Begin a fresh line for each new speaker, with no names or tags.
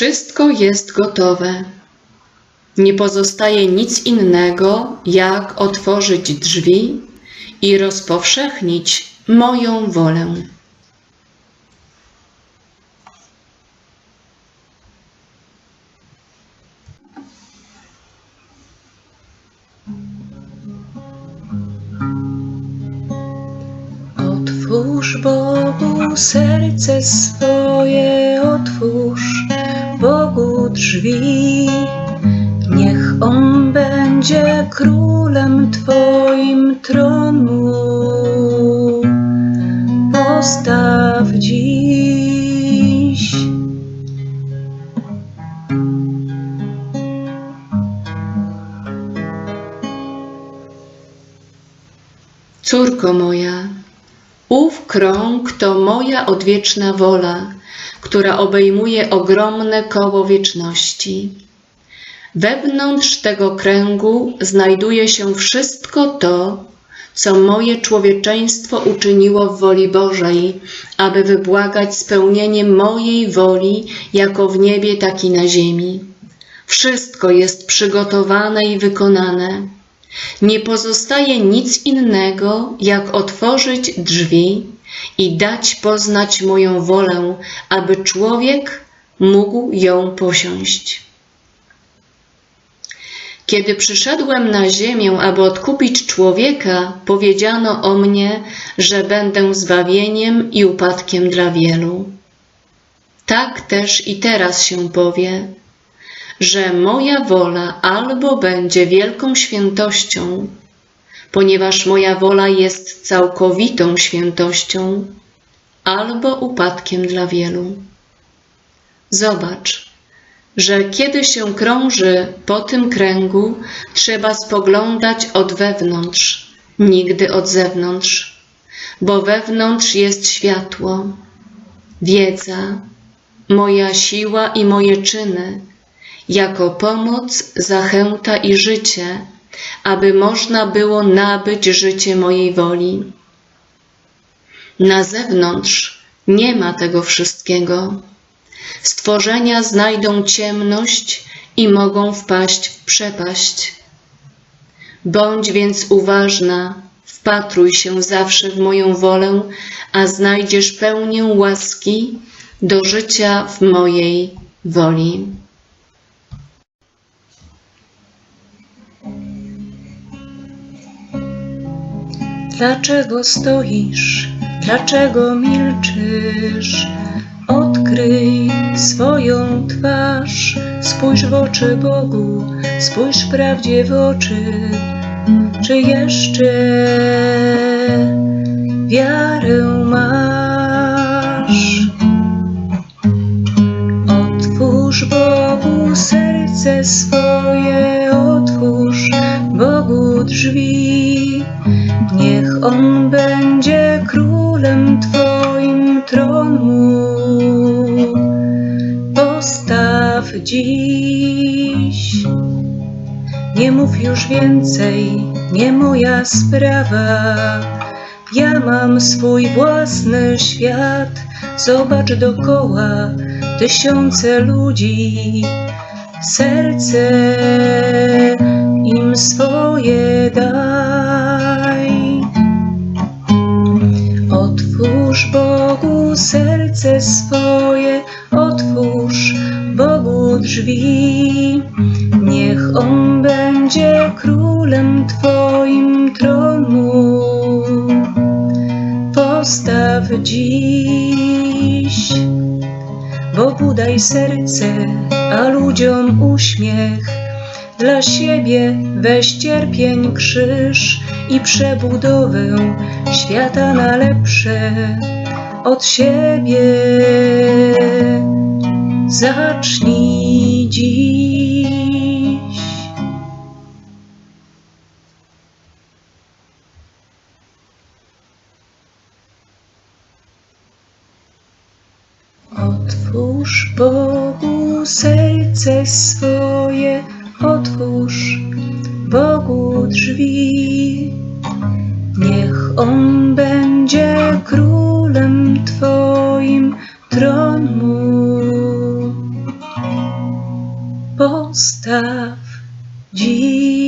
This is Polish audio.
Wszystko jest gotowe. Nie pozostaje nic innego, jak otworzyć drzwi i rozpowszechnić moją wolę.
Otwórz Bogu serce swoje, otwórz Bogu drzwi. Niech On będzie królem Twoim tronu. Postaw dziś.
Córko moja, ów krąg to moja odwieczna wola, która obejmuje ogromne koło wieczności. Wewnątrz tego kręgu znajduje się wszystko to, co moje człowieczeństwo uczyniło w woli Bożej, aby wybłagać spełnienie mojej woli, jako w niebie, tak i na ziemi. Wszystko jest przygotowane i wykonane. Nie pozostaje nic innego, jak otworzyć drzwi i dać poznać moją wolę, aby człowiek mógł ją posiąść. Kiedy przyszedłem na ziemię, aby odkupić człowieka, powiedziano o mnie, że będę zbawieniem i upadkiem dla wielu. Tak też i teraz się powie, że moja wola albo będzie wielką świętością, ponieważ moja wola jest całkowitą świętością, albo upadkiem dla wielu. Zobacz, że kiedy się krąży po tym kręgu, trzeba spoglądać od wewnątrz, nigdy od zewnątrz, bo wewnątrz jest światło, wiedza, moja siła i moje czyny, jako pomoc, zachęta i życie, aby można było nabyć życie mojej woli. Na zewnątrz nie ma tego wszystkiego. Stworzenia znajdą ciemność i mogą wpaść w przepaść. Bądź więc uważna, wpatruj się zawsze w moją wolę, a znajdziesz pełnię łaski do życia w mojej woli.
Dlaczego stoisz? Dlaczego milczysz? Odkryj swoją twarz, spójrz w oczy Bogu, spójrz prawdzie w oczy. Czy jeszcze wiarę masz? Otwórz Bogu serce swoje, otwórz Bogu drzwi. On będzie królem Twoim tronu. Postaw dziś. Nie mów już więcej, nie moja sprawa. Ja mam swój własny świat. Zobacz dokoła tysiące ludzi. Serce im swoje daj. Otwórz Bogu serce swoje, otwórz Bogu drzwi. Niech On będzie królem Twoim tronu. Postaw dziś. Bogu daj serce, a ludziom uśmiech. Dla siebie weź cierpień krzyż i przebudowę świata na lepsze od siebie. Zacznij dziś. Otwórz Bogu serce swoje, otwórz Bogu drzwi. Postaw dziś.